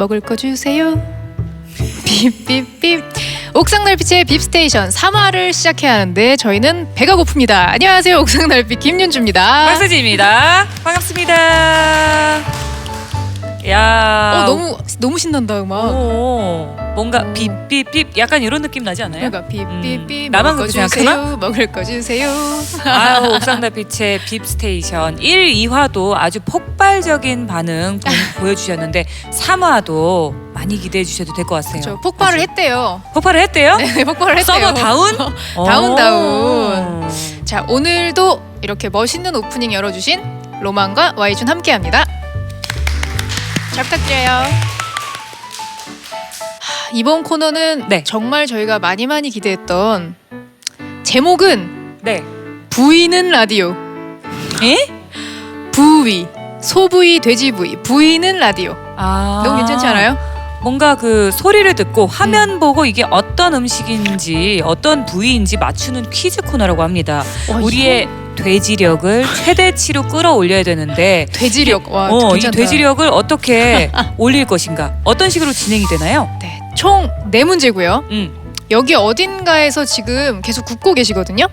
먹을 거 주세요. 빕빕빕. 옥상 날빛의 빕스테이션 3화를 시작해야 하는데 저희는 배가 고픕니다. 안녕하세요. 옥상 날빛 김윤주입니다. 박수지입니다. 반갑습니다. 야. 어 너무 너무 신난다 음악. 오, 뭔가 빕빕빕 약간 이런 느낌 나지 않아요? 그러니까 빕빕빕 음, 나만 그렇게 생각하나? 먹을 거 주세요. 아유, 옥상달빛의 빕스테이션 1, 2화도 아주 폭발적인 반응 보, 여주셨는데 3화도 많이 기대해 주셔도 될 것 같아요. 저 폭발을 했대요. 폭발을 했대요? 네, 폭발을 했대요. 서버 다운? 다운, 오. 다운. 자 오늘도 이렇게 멋있는 오프닝 열어주신 로만과 와이준 함께합니다. 잘 부탁드려요. 하, 이번 코너는 네. 정말 저희가 많이 많이 기대했던 제목은 네. 부위는 라디오. 에? 부위 소부위 돼지부위 부위는 라디오. 아. 너무 괜찮지 않아요? 뭔가 그 소리를 듣고 화면 보고 이게 어떤 음식인지 어떤 부위인지 맞추는 퀴즈 코너라고 합니다. 와, 우리의 돼지력을 최대치로 끌어올려야 되는데 돼지력 와 어, 이 괜찮다. 돼지력을 어떻게 올릴 것인가? 어떤 식으로 진행이 되나요? 네, 총 네 문제고요. 음. 여기 어딘가에서 지금 계속 굽고 계시거든요.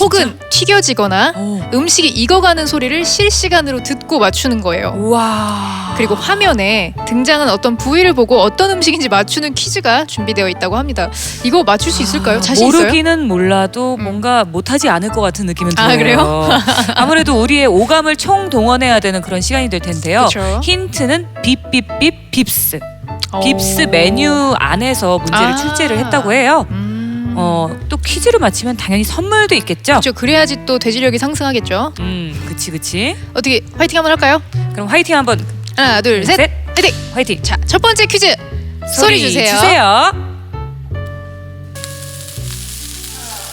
혹은 튀겨지거나 오. 음식이 익어가는 소리를 실시간으로 듣고 맞추는 거예요. 우와. 그리고 화면에 등장한 어떤 부위를 보고 어떤 음식인지 맞추는 퀴즈가 준비되어 있다고 합니다. 이거 맞출 수 있을까요? 아, 자신 있어요? 모르기는 몰라도 음. 뭔가 못하지 않을 것 같은 느낌은 들어요. 아, 그래요? 아무래도 우리의 오감을 총 동원해야 되는 그런 시간이 될 텐데요. 그렇죠. 힌트는 빕빕빕 빕스. 어. 빕스 메뉴 안에서 문제를 아. 출제를 했다고 해요. 음. 어, 또 퀴즈를 맞히면 당연히 선물도 있겠죠? 그렇죠. 그래야지 또 돼지력이 상승하겠죠. 음, 그치 그치. 어떻게 화이팅 한번 할까요? 그럼 화이팅 한번 하나, 둘, 셋. 셋. 화이팅. 화이팅. 자, 첫 번째 퀴즈. 소리 주세요. 주세요.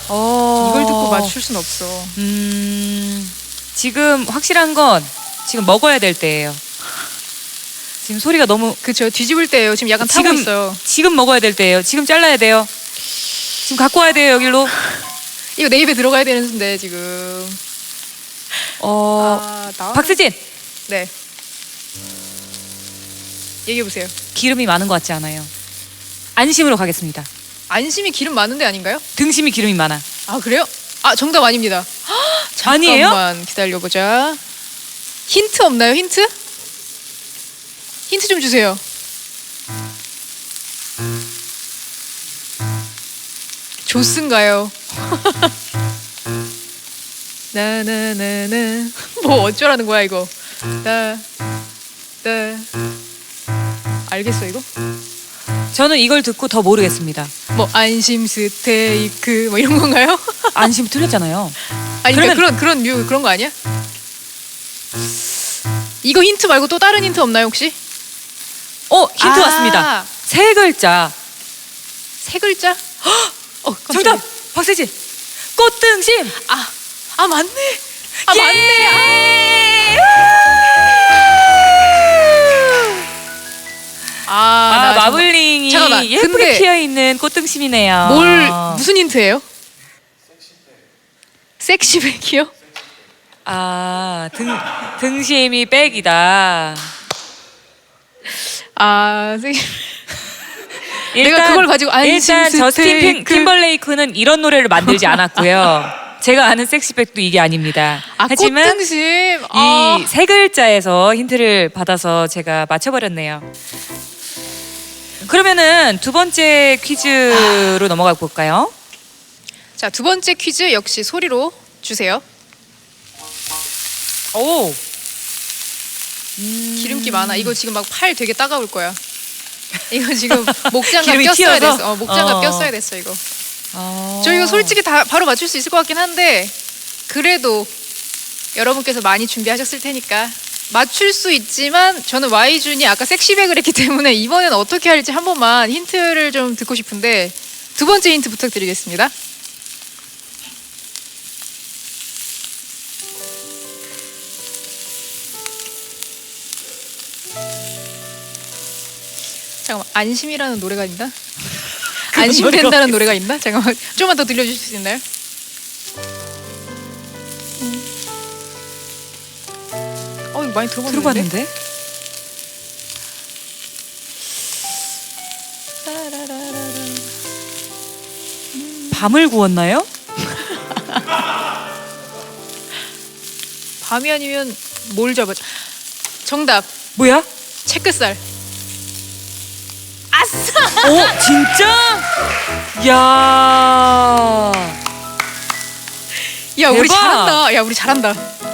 어. 이걸 듣고 맞출 순 없어. 음, 지금 확실한 건 지금 먹어야 될 때예요. 지금 소리가 너무 그렇죠. 뒤집을 때예요. 지금 약간 타고 지금 있어요. 지금 먹어야 될 때예요. 지금 잘라야 돼요. 지금 갖고 와야 돼요 여기로. 이거 내 입에 들어가야 되는데 지금. 어, 아, 나. 박세진 네. 얘기해 보세요. 기름이 많은 것 같지 않아요. 안심으로 가겠습니다. 안심이 기름 많은데 아닌가요? 등심이 기름이 많아. 아 그래요? 아 정답 아닙니다. 아니에요? 잠깐만 기다려 보자. 힌트 없나요? 힌트? 힌트 좀 주세요. 조스인가요? 나나나나 뭐 어쩌라는 거야 이거? 나 나. 알겠어 이거? 저는 이걸 듣고 더 모르겠습니다. 뭐 안심 스테이크 뭐 이런 건가요? 안심 틀렸잖아요. 아니 그러면- 그러면... 그런 그런 뮤 그런 거 아니야? 이거 힌트 말고 또 다른 힌트 없나요 혹시? 어 힌트 아, 왔습니다. 세 글자. 세 글자? 어 깜짝이야. 정답 박세진. 꽃등심. 아, 아 맞네. 아 예! 맞네. 아, 아, 나 정말- 마블링이 잠깐만, 예쁘게 근데 피어 있는 꽃등심이네요. 뭘 무슨 힌트예요? 섹시백이요? 아, 등 등심이 백이다. 아, 섹시. 일단, 내가 그걸 가지고 안심 일단 저스틴 핑- 스테이크. 팀벌레이크는 이런 노래를 만들지 않았고요. 제가 아는 섹시백도 이게 아닙니다. 아, 하지만 꽃등심. 아. 이 세 글자에서 힌트를 받아서 제가 맞춰버렸네요. 그러면은 두 번째 퀴즈로 넘어가 볼까요? 자, 두 번째 퀴즈 역시 소리로 주세요. 오, 기름기 많아. 이거 지금 막 팔 되게 따가울 거야. 이거 지금 목장갑 기름이 꼈어야 튀어서? 됐어. 어, 목장갑 어. 꼈어야 됐어 이거. 어. 저 이거 솔직히 다 바로 맞출 수 있을 것 같긴 한데 그래도 여러분께서 많이 준비하셨을 테니까 맞출 수 있지만 저는 Y준이 아까 섹시백을 했기 때문에 이번엔 어떻게 할지 한 번만 힌트를 좀 듣고 싶은데 두 번째 힌트 부탁드리겠습니다. 잠깐만 안심이라는 노래가 있나? 안심된다는 노래가 있나? 잠깐만 좀만 더 들려주실 수 있나요? 어 이거 많이 들어봤는데? 들어봤는데? 밤을 구웠나요? 밤이 아니면 뭘 잡아줘? 정답 뭐야? 채끝살. 오 진짜? 야, 야 우리 대박! 잘한다. 야 우리 잘한다.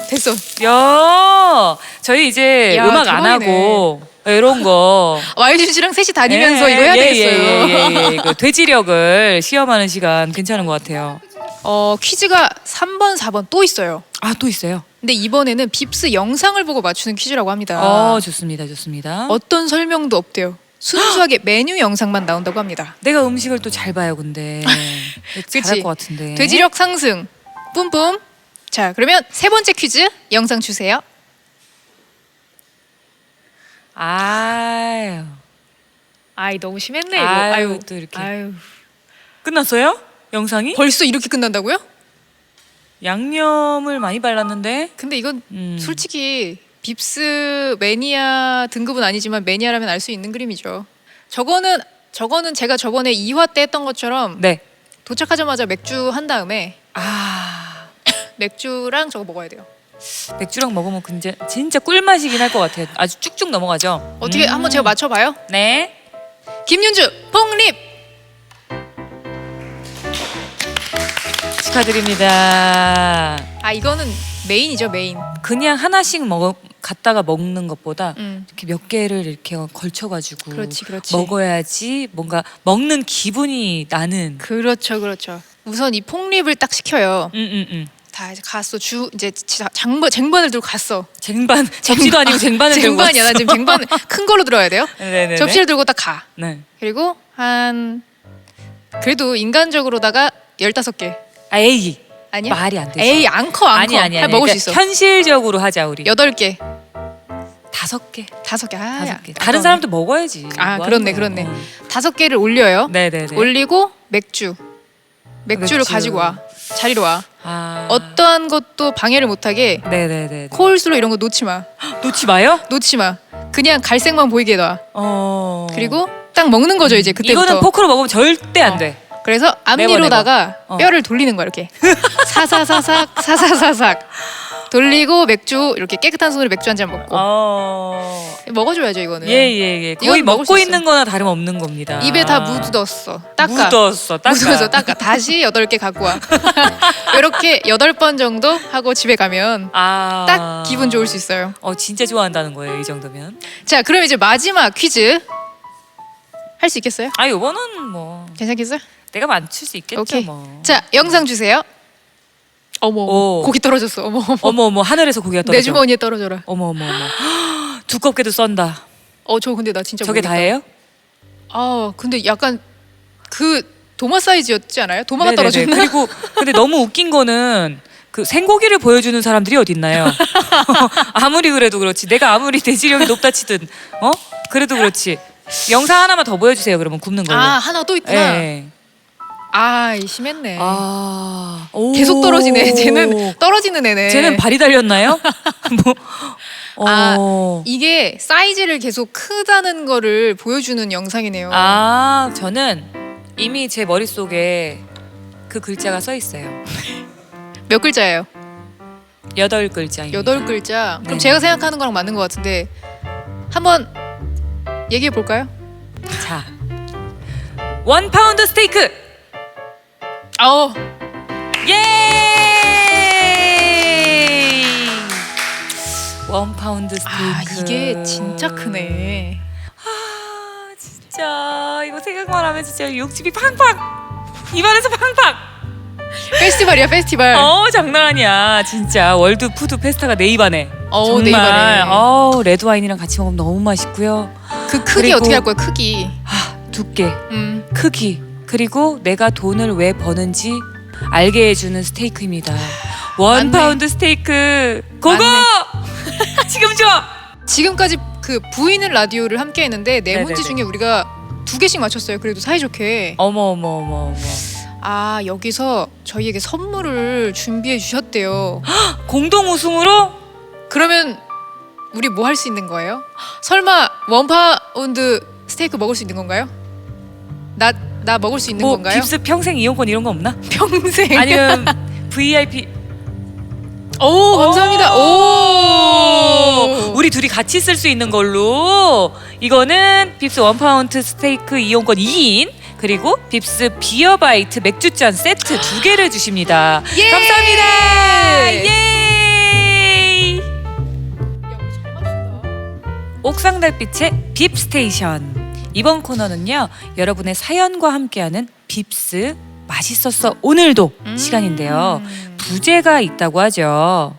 됐어. 야, 저희 이제 야, 음악 안 대박이네. 하고 이런 거 와이준 씨랑 셋이 다니면서 예, 이거 해야 예, 되겠어요. 예, 예, 예. 그 돼지력을 시험하는 시간 괜찮은 것 같아요. 어 퀴즈가 3번, 4번 또 있어요. 아 또 있어요. 근데 이번에는 빕스 영상을 보고 맞추는 퀴즈라고 합니다. 어 좋습니다, 좋습니다. 어떤 설명도 없대요. 순수하게 메뉴 영상만 나온다고 합니다. 내가 음식을 또 잘 봐요, 근데 그치. 잘할 것 같은데. 돼지력 상승. 뿜뿜. 자, 그러면 세 번째 퀴즈 영상 주세요. 아유, 아이 너무 심했네 이거. 아유, 아유, 또 이렇게. 아유. 끝났어요? 영상이? 벌써 이렇게 끝난다고요? 양념을 많이 발랐는데. 근데 이건 음. 솔직히 빕스 매니아 등급은 아니지만 매니아라면 알 수 있는 그림이죠. 저거는 저거는 제가 저번에 2화 때 했던 것처럼 네. 도착하자마자 맥주 한 다음에 아 맥주랑 저거 먹어야 돼요. 맥주랑 먹으면 진짜 진짜 꿀맛이긴 할 것 같아요. 아주 쭉쭉 넘어가죠. 어떻게 음. 한번 제가 맞춰봐요? 네. 김윤주 폭립. 축하드립니다. 아 이거는 메인이죠 메인. 그냥 하나씩 먹어 갖다가 먹는 것보다 음. 이렇게 몇 개를 이렇게 걸쳐가지고 그렇지 그렇지. 먹어야지 뭔가 먹는 기분이 나는. 그렇죠 그렇죠. 우선 이 폭립을 딱 시켜요. 응 응응. 음, 다 이제 갔어 주 이제 자- 장반 쟁반을 들고 갔어. 쟁반 접시도 아니고 쟁반을 들고 쟁반이야. 나 왔어. 지금 쟁반 큰 걸로 들어야 돼요. 네네네. 접시를 들고 딱 가. 네. 그리고 한 그래도 인간적으로다가 15개. 아 에이 아니야? 말이 안 되지. 에이 안 커 안 커. 아니 아니 아, 아니. 먹을 그러니까 수 있어. 현실적으로 하자 우리. 8개. 다섯 개. 다섯 개. 아, 다섯 야, 개. 다른 사람도 먹어야지. 아, 뭐 그렇네, 거야. 그렇네. 어. 다섯 개를 올려요. 네네네. 올리고 맥주. 맥주를 맥주. 가지고 와. 자리로 와. 아. 어떠한 것도 방해를 못하게 네네네. 코울슬로 이런 거 놓지 마. 놓지 마요? 놓지 마. 그냥 갈색만 보이게 놔. 어. 그리고 딱 먹는 거죠 이제 그때부터. 이거는 포크로 먹으면 절대 안 어. 돼. 그래서 앞니로다가 어. 뼈를 돌리는 거야 이렇게 사사사삭 사사사삭 돌리고 맥주 이렇게 깨끗한 손으로 맥주 한 잔 먹고 어. 먹어줘야죠 이거는 예 예 예. 거의 이건 먹을 먹고 수 있는 거나 다름 없는 겁니다. 입에 다 묻었어 닦아 묻었어. 닦아. 묻어서 닦아 다시 여덟 개 갖고 와 이렇게 여덟 번 정도 하고 집에 가면 아. 딱 기분 좋을 수 있어요 어 진짜 좋아한다는 거예요 이 정도면. 자 그럼 이제 마지막 퀴즈 할 수 있겠어요? 아 요거는 뭐 괜찮겠어요? 내가 맞출 수 있겠죠 오케이 뭐. 자 영상 주세요 어머 오. 고기 떨어졌어 어머 어머 어머 어머 하늘에서 고기가 떨어져. 내 주머니에 떨어져라 어머 어머 어머. 두껍게도 썬다. 어 저 근데 나 진짜 저게 모르겠다. 다예요? 아 근데 약간 그 도마 사이즈였지 않아요? 도마가 네네네. 떨어졌나? 그리고 근데 너무 웃긴 거는 그 생고기를 보여주는 사람들이 어디 있나요? 아무리 그래도 그렇지. 내가 아무리 돼지력이 높다 치든 어 그래도 그렇지. 영상 하나만 더 보여주세요. 그러면 굽는 걸로. 아 하나 또 있구나. 예. 아이 심했네. 아 오. 계속 떨어지네. 쟤는 떨어지는 애네. 쟤는 발이 달렸나요? 뭐. 아, 어. 이게 사이즈를 계속 크다는 거를 보여주는 영상이네요. 아 저는 이미 제 머릿 속에 그 글자가 써 있어요. 몇 글자예요? 여덟 글자입니다. 여덟 글자. 그럼 네. 제가 생각하는 거랑 맞는 것 같은데 한번 얘기해 볼까요? 자, 원 파운드 스테이크. 어 예! 원 파운드 스테이크. 아 이게 진짜 크네. 아 진짜 이거 생각만 하면 진짜 육즙이 팡팡 입안에서 팡팡. 페스티벌이야 페스티벌. 어 장난 아니야 진짜 월드 푸드 페스타가 내 입안에. 어, 정말. 내 입안에. 어 레드 와인이랑 같이 먹으면 너무 맛있고요. 그 크기 그리고- 어떻게 할 거야 크기? 아 두께, 음. 크기 그리고 내가 돈을 왜 버는지 알게 해주는 스테이크입니다. 원 맞네. 파운드 스테이크 고고! 지금 줘. 지금까지 그 부인은 라디오를 함께 했는데 네 문제 네네네. 중에 우리가 두 개씩 맞췄어요. 그래도 사이좋게. 어머 어머 어머 어머. 아 여기서 저희에게 선물을 준비해 주셨대요. 공동 우승으로 그러면 우리 뭐 할 수 있는 거예요? 설마 원 파운드 스테이크 먹을 수 있는 건가요? 나 나 먹을 수 있는 뭐 건가요? 빕스 평생 이용권 이런 거 없나? 평생. 아니면 VIP 오 감사합니다. 오. 오! 우리 둘이 같이 쓸 수 있는 걸로 이거는 빕스 원파운트 스테이크 이용권 2인 그리고 빕스 비어바이트 맥주잔 세트 두 개를 주십니다. 예! 감사합니다. 예! 옥상 달빛의 빕 스테이션. 이번 코너는요. 여러분의 사연과 함께하는 빕스 맛있었어 오늘도 음. 시간인데요. 부제가 있다고 하죠.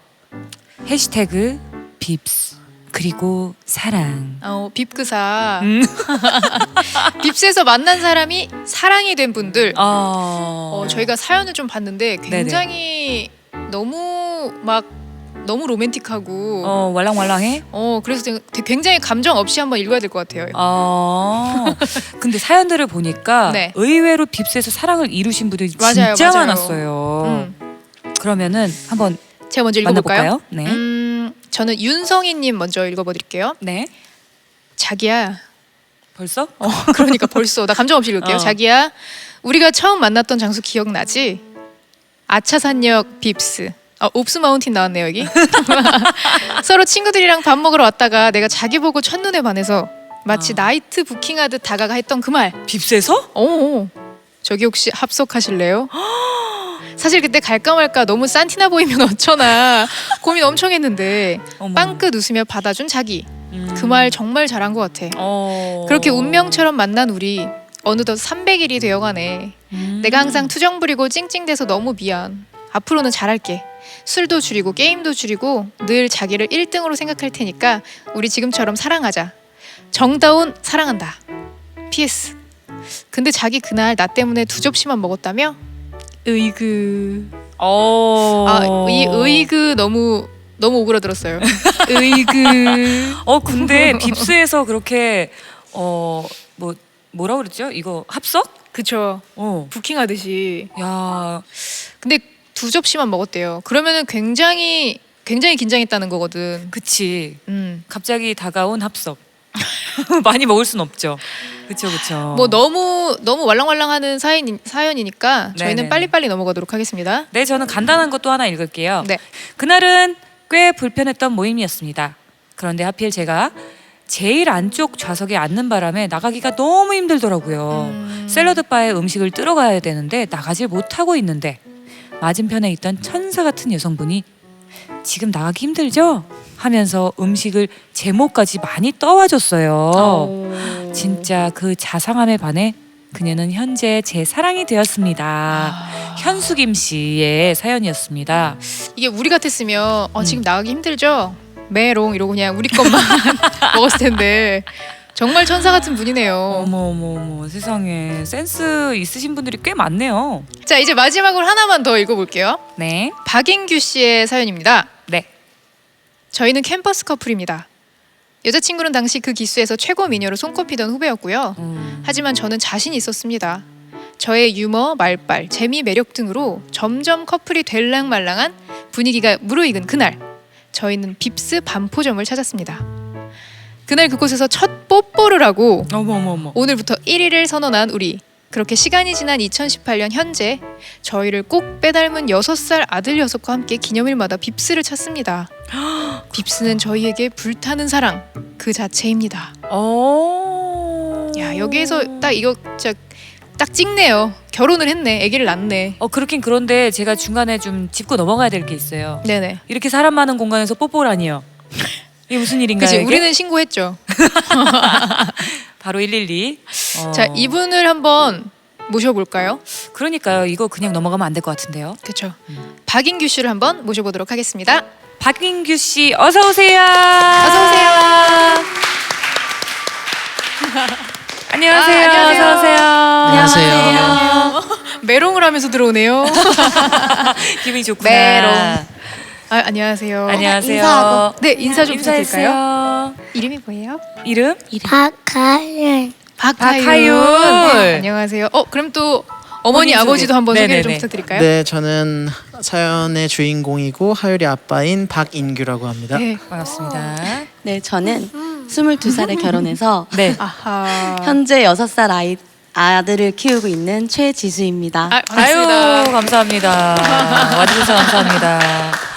해시태그 빕스 그리고 사랑. 어, 빕그사. 음. 빕스에서 만난 사람이 사랑이 된 분들. 어, 어, 저희가 사연을 좀 봤는데 굉장히 너무 막 너무 로맨틱하고 어, 어 왈랑왈랑해. 그래서 되게 굉장히 감정 없이 한번 읽어야 될 것 같아요. 어. 근데 사연들을 보니까 네. 의외로 빕스에서 사랑을 이루신 분들이 맞아요, 진짜 맞아요. 많았어요. 음. 그러면은 한번 제가 먼저 읽어볼까요? 만나볼까요? 네. 음, 저는 윤성희님 먼저 읽어드릴게요. 네. 자기야. 벌써? 어, 그러니까 벌써 나 감정 없이 읽을게요. 어. 자기야, 우리가 처음 만났던 장소 기억나지? 아차산역 빕스. 아, 옵스 마운틴 나왔네요 여기. 서로 친구들이랑 밥 먹으러 왔다가 내가 자기 보고 첫눈에 반해서 마치 어. 나이트 부킹하듯 다가가 했던 그 말. 빕스에서? 어, 저기 혹시 합석하실래요? 사실 그때 갈까 말까 너무 산티나 보이면 어쩌나 고민 엄청 했는데 어머. 빵긋 웃으며 받아준 자기. 음. 그 말 정말 잘한 것 같아. 어. 그렇게 운명처럼 만난 우리 어느덧 300일이 되어가네. 음. 내가 항상 투정 부리고 찡찡대서 너무 미안. 앞으로는 잘할게. 술도 줄이고 게임도 줄이고 늘 자기를 1등으로 생각할 테니까 우리 지금처럼 사랑하자. 정다운 사랑한다. PS. 근데 자기 그날 나 때문에 두 접시만 먹었다며? 으이그. 어. 아, 이 으이그 너무 너무 오그라들었어요. 으이그. 어 근데 빕스에서 그렇게 어 뭐 뭐라 그랬죠? 이거 합석? 그쵸. 어. 부킹하듯이. 야, 근데 두 접시만 먹었대요. 그러면은 굉장히 굉장히 긴장했다는 거거든. 그치. 음. 갑자기 다가온 합석. 많이 먹을 순 없죠. 그쵸 그쵸. 뭐 너무 너무 왈랑왈랑하는 사연 사연이니까 저희는 네네네. 빨리빨리 넘어가도록 하겠습니다. 네 저는 간단한 것도 하나 읽을게요. 네. 그날은 꽤 불편했던 모임이었습니다. 그런데 하필 제가 제일 안쪽 좌석에 앉는 바람에 나가기가 너무 힘들더라고요. 음. 샐러드 바에 음식을 뜨러 가야 되는데 나가질 못하고 있는데 맞은편에 있던 천사 같은 여성분이 지금 나가기 힘들죠? 하면서 음식을 제목까지 많이 떠와줬어요. 어. 진짜 그 자상함에 반해 그녀는 현재 제 사랑이 되었습니다. 아. 현수김 씨의 사연이었습니다. 이게 우리 같았으면 어, 음. 지금 나가기 힘들죠? 메롱 이러고 그냥 우리 것만 먹었을 텐데 정말 천사 같은 분이네요. 어머 어머 어머 세상에 센스 있으신 분들이 꽤 많네요. 자 이제 마지막으로 하나만 더 읽어볼게요. 네, 박인규 씨의 사연입니다. 네. 저희는 캠퍼스 커플입니다. 여자친구는 당시 그 기수에서 최고 미녀로 손꼽히던 후배였고요. 음. 하지만 저는 자신이 있었습니다. 저의 유머, 말빨, 재미, 매력 등으로 점점 커플이 될랑말랑한 분위기가 무르익은 그날 저희는 빕스 반포점을 찾았습니다. 그날 그곳에서 첫 뽀뽀를 하고 어머 어머 어머. 오늘부터 1위를 선언한 우리 그렇게 시간이 지난 2018년 현재 저희를 꼭 빼닮은 6살 아들 녀석과 함께 기념일마다 빕스를 찾습니다. 빕스는 저희에게 불타는 사랑 그 자체입니다. 어. 야 여기에서 딱 이거 진짜 딱 찍네요. 결혼을 했네. 아기를 낳네. 어 그렇긴 그런데 제가 중간에 좀 짚고 넘어가야 될 게 있어요. 네네. 이렇게 사람 많은 공간에서 뽀뽀라니요. 이게 무슨 일인가요? 그치 이게? 우리는 신고했죠. 바로 112. 어. 자 이분을 한번 모셔볼까요? 그러니까요. 이거 그냥 넘어가면 안 될 것 같은데요. 그렇죠. 음. 박인규 씨를 한번 모셔보도록 하겠습니다. 박인규 씨 어서 오세요. 어서 오세요. 안녕하세요. 아, 안녕하세요. 어서 오세요. 안녕하세요. 메롱을 하면서 들어오네요. 기분이 좋구나. 메롱. 아, 안녕하세요. 안녕하세요. 인사하고. 네 인사 좀 부탁드릴까요? 인사해주세요. 이름이 뭐예요? 이름? 박하윤 박하윤. 박하윤. 네, 안녕하세요. 어 그럼 또 어머니 본인 소개. 아버지도 한번 소개를 네네네. 좀 부탁드릴까요? 네 저는 사연의 주인공이고 하율이 아빠인 박인규라고 합니다 네. 반갑습니다. 네, 저는 22살에 결혼해서 네. 아하. 현재 6살 아이 아들을 키우고 있는 최지수입니다. 아, 아유 반갑습니다. 감사합니다. 와주셔서 감사합니다.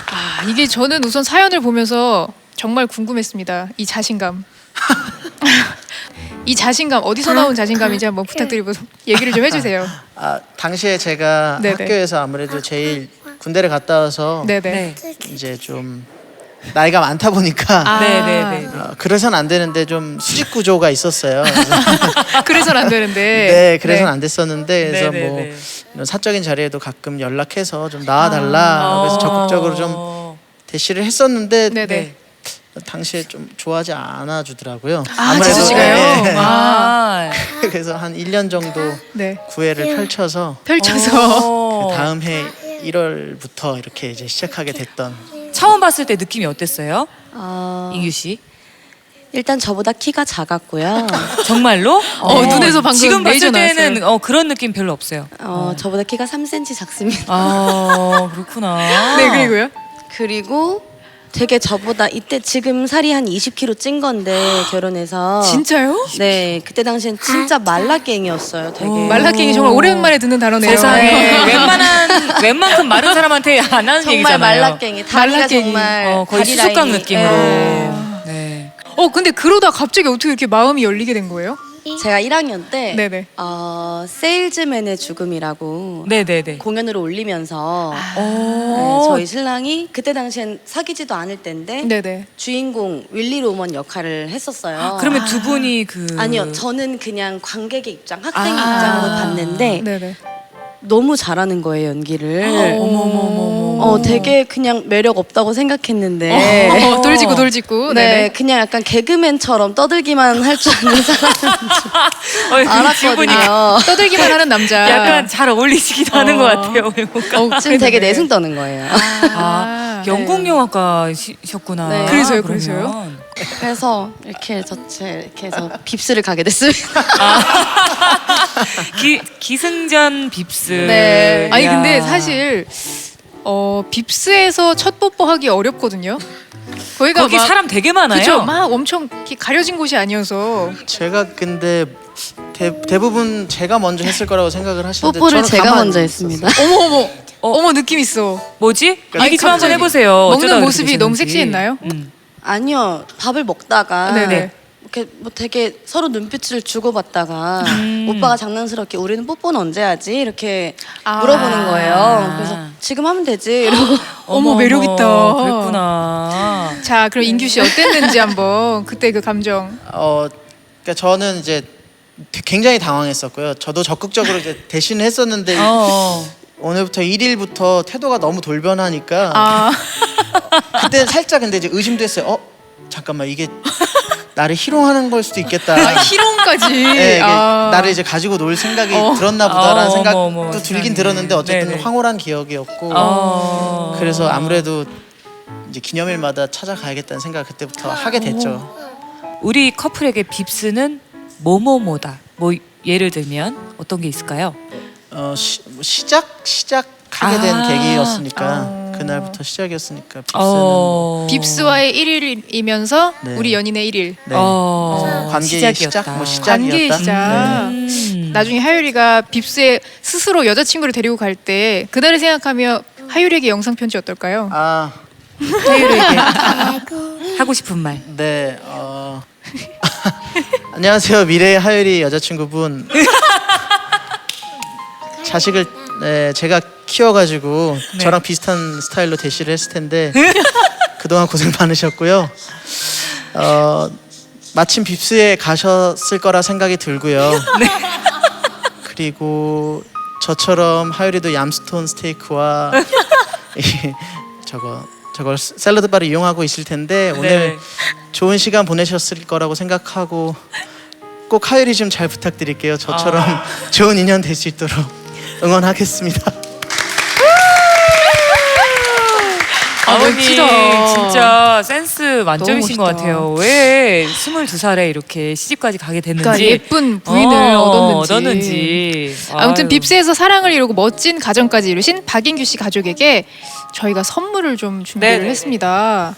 아, 이게 저는 우선 사연을 보면서 정말 궁금했습니다. 이 자신감. 이 자신감 어디서 나온 자신감인지 한번 부탁드리고 얘기를 좀 해주세요. 아, 당시에 제가 네네. 학교에서 아무래도 제일 군대를 갔다 와서 네네. 네. 이제 좀 나이가 많다 보니까 아. 네네네. 어, 그래서는 안 되는데 좀 수직 구조가 있었어요. 그래서 그래서는 안 되는데. 네, 그래서는 안 됐었는데 그래서 네네네. 뭐 이런 사적인 자리에도 가끔 연락해서 좀 나와달라 그래서 적극적으로 좀 어. 대시를 했었는데 네네. 네. 당시에 좀 좋아하지 않아 주더라고요. 아, 지수 씨가요? 네. 아. 그래서 한 1년 정도 네. 구애를 펼쳐서 펼쳐서. 어. 그 다음 해 1월부터 이렇게 이제 시작하게 됐던 처음 봤을 때 느낌이 어땠어요, 어, 인규 씨? 일단 저보다 키가 작았고요. 정말로? 어, 눈에서 방금 지금 레이저 봤을 때는. 어, 그런 느낌 별로 없어요. 어, 저보다 키가 3cm 작습니다. 아 그렇구나. 네 그리고요. 그리고 되게 저보다 이때 지금 살이 한 20kg 찐 건데 결혼해서 진짜요? 네 그때 당시엔 진짜 말라깽이었어요. 되게 오. 말라깽이 정말 오랜만에 듣는 단어네요. 세상에 웬만한 웬만큼 마른 사람한테 안 하는 정말 얘기잖아요. 말라깽이 다리가 말라깽이. 정말 어, 거의 다리 라인이- 느낌으로. 네. 네. 어 근데 그러다 갑자기 어떻게 이렇게 마음이 열리게 된 거예요? 제가 1학년 때 네네. 어, 세일즈맨의 죽음이라고 네네네. 공연을 올리면서 아. 네, 오. 저희 신랑이 그때 당시엔 사귀지도 않을 때인데 네네. 주인공 윌리 로먼 역할을 했었어요. 그러면 두 분이 그 아니요, 저는 그냥 관객의 입장, 학생의 아. 입장으로 봤는데 네네. 너무 잘하는 거예요 연기를. 어머머머머. 어, 되게 그냥 매력 없다고 생각했는데. 어, 돌직구 돌직구. 네, 네네. 그냥 약간 개그맨처럼 떠들기만 할 줄 아는 사람 어, 지분이 알았거든요. 떠들기만 하는 남자. 약간 잘 어울리시기도 하는 어. 것 같아요 외모가. 어, 지금 되게 그랬는데. 내숭 떠는 거예요. 아, 영국 영화과셨구나. 네. 그래서요, 그러면. 그래서요? 그래서 이렇게 저체 이렇게 해서 빕스를 가게 됐습니다. 기, 기승전 빕스. 네. 아니 근데 야. 사실 어 빕스에서 첫 뽀뽀하기 어렵거든요. 거기가 거기 막, 사람 되게 많아요. 그쵸? 막 엄청 이렇게 가려진 곳이 아니어서 제가 근데 대, 대부분 제가 먼저 했을 거라고 생각을 하시는데 뽀뽀를 저는 제가 가만히 먼저. 했습니다. 어머 어머 어 머 느낌 있어. 뭐지? 아니, 얘기 좀 한번 갑자기 해보세요. 먹는 어쩌다 그렇게 모습이 너무 되셨는지. 섹시했나요? 음. 아니요, 밥을 먹다가 네네. 이렇게 뭐 되게 서로 눈빛을 주고받다가 음. 오빠가 장난스럽게 우리는 뽀뽀는 언제 하지 이렇게 아. 물어보는 거예요. 그래서 지금 하면 되지 이러고 어머, 매력 있다. 그랬구나. 자 그럼 인규 씨 어땠는지 한번 그때 그 감정. 어, 그러니까 저는 이제 굉장히 당황했었고요. 저도 적극적으로 이제 대신을 했었는데 어. 오늘부터 1일부터 태도가 너무 돌변하니까 아 그때 살짝 근데 이제 의심도 했어요. 어, 잠깐만 이게 나를 희롱하는 걸 수도 있겠다. 아, 희롱까지. 네, 이게 아. 나를 이제 가지고 놀 생각이 어. 들었나 보다라는 어, 생각도 어머, 어머, 들긴 세상에. 들었는데 어쨌든 네네. 황홀한 기억이었고 어. 그래서 아무래도 이제 기념일마다 찾아가야겠다는 생각 그때부터 하게 됐죠. 우리 커플에게 빕스는 뭐뭐뭐다. 뭐 예를 들면 어떤 게 있을까요? 어, 시, 뭐 시작 시작하게 된 아. 계기였으니까 아. 그날부터 시작이었으니까 빕스는 어. 빕스와의 1일이면서 네. 우리 연인의 1일. 네. 어. 관계의 시작이었다. 시작, 뭐 시작이었다. 관계의 시작. 음. 나중에 하율이가 빕스에 스스로 여자친구를 데리고 갈 때 그날을 생각하며 하율에게 영상 편지 어떨까요? 아, 하율에게 하고 싶은 말. 네. 어... 안녕하세요. 미래의 하율이 여자친구분. 자식을 네, 제가 키워가지고 저랑 비슷한 스타일로 대시를 했을 텐데 그동안 고생 많으셨고요. 어, 마침 빕스에 가셨을 거라 생각이 들고요. 그리고 저처럼 하율이도 얌스톤 스테이크와 이, 저거 저걸 샐러드 바를 이용하고 있을 텐데 오늘 네. 좋은 시간 보내셨을 거라고 생각하고 꼭 하율이 좀 잘 부탁드릴게요. 저처럼 좋은 인연 될 수 있도록 응원하겠습니다. 아, 아버님 멋지다. 진짜 센스 만점이신 것 멋있다. 같아요. 왜 22살에 이렇게 시집까지 가게 됐는지 그러니까 예쁜 부인을 어, 얻었는지. 얻었는지. 아무튼 아유. 빕스에서 사랑을 이루고 멋진 가정까지 이루신 박인규 씨 가족에게 저희가 선물을 좀 준비를 네네네. 했습니다.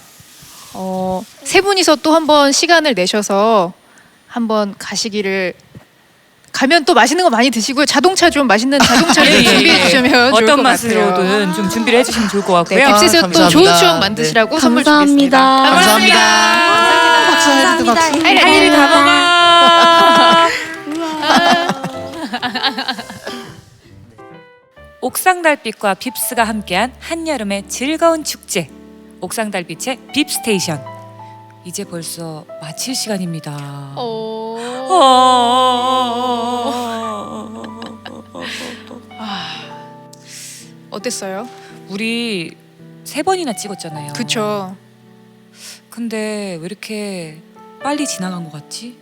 어, 세 분이서 또 한번 시간을 내셔서 한번 가시기를 가면 또 맛있는 거 많이 드시고요. 자동차 좀 맛있는 자동차를 예, 예, 준비해 예. 주시면 좋을 것 어떤 같아요. 맛으로든 좀 준비를 해주시면 좋을 것 네, 같고요. 아, 빕스에서 또 감사합니다. 좋은 추억 만드시라고 선물 감사합니다. 주겠습니다. 감사합니다. 박수 해주도 박수. 할할 일을 다 먹어. 옥상 달빛과 빕스가 함께한 한여름의 즐거운 축제. 옥상 달빛의 빕 스테이션. 이제 벌써 마칠 시간입니다. 어... 어땠어요? 우리 세 번이나 찍었잖아요. 그쵸. 근데 왜 이렇게 빨리 지나간 것 같지?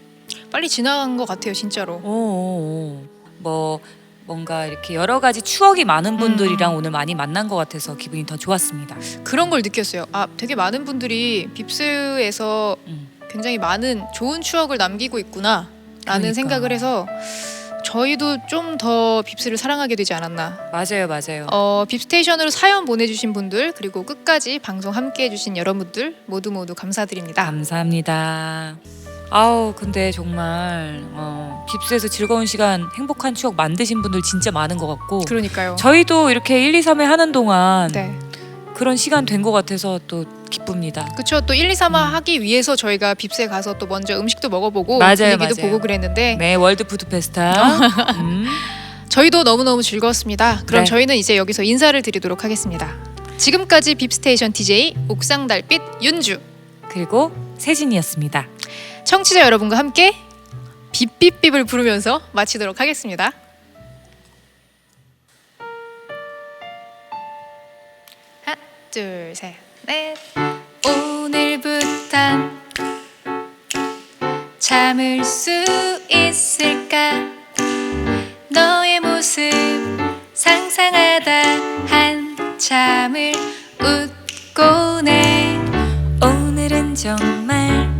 빨리 지나간 것 같아요, 진짜로. 오, 뭐 뭔가 이렇게 여러 가지 추억이 많은 분들이랑 음. 오늘 많이 만난 것 같아서 기분이 더 좋았습니다. 그런 걸 느꼈어요. 아, 되게 많은 분들이 빕스에서 음. 굉장히 많은 좋은 추억을 남기고 있구나. 라는 그러니까. 생각을 해서 저희도 좀 더 빕스를 사랑하게 되지 않았나. 맞아요, 맞아요. 어, 빕스테이션으로 사연 보내주신 분들 그리고 끝까지 방송 함께 해주신 여러분들 모두 모두 감사드립니다. 감사합니다. 아우 근데 정말 어, 빕스에서 즐거운 시간, 행복한 추억 만드신 분들 진짜 많은 것 같고 그러니까요. 저희도 이렇게 1, 2, 3회 하는 동안 네. 그런 시간 된 것 같아서 또 기쁩니다. 그쵸. 또 1, 2, 3화 하기 위해서 저희가 빕스에 가서 또 먼저 음식도 먹어보고 맞아요, 분위기도 맞아요. 보고 그랬는데 네, 월드 푸드 페스타. 음. 저희도 너무너무 즐거웠습니다. 그럼 네. 저희는 이제 여기서 인사를 드리도록 하겠습니다. 지금까지 빕스테이션 DJ 옥상 달빛 윤주 그리고 세진이었습니다. 청취자 여러분과 함께 빕빕빕을 부르면서 마치도록 하겠습니다. 하나, 둘, 셋, 넷. 오늘부턴 참을 수 있을까? 너의 모습 상상하다 한참을 웃고네. 오늘은 정말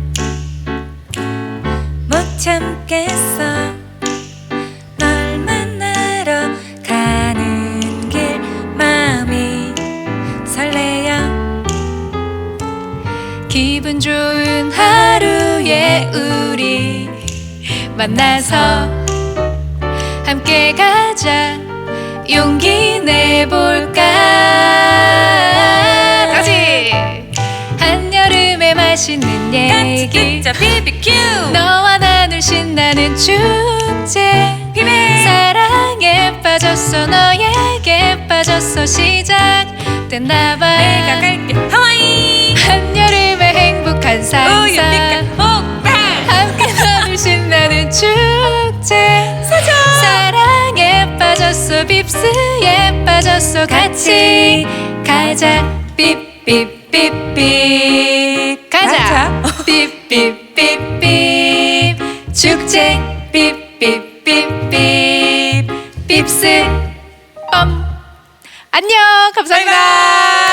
못 참겠어 널 만나러 가는 길 마음이 설레요 기분 좋은 하루에 우리 만나서 함께 가자. 용기 내볼까? 다시 한여름에 맛있는 얘기. 자. BBQ 너와 신나는 축제. 사랑에 빠졌어 너에게 빠졌어 시작됐나봐. 내가 갈게. 하와이. 한여름의 행복한 상상. 호빵 함께 나눌 신나는 축제. 사랑에 빠졌어 빕스에 빠졌어 같이 가자. 삐삐삐삐 가자. 삐삐삐삐 축제 삐삐삐삐 빕스 빰 안녕 감사합니다. 바이바이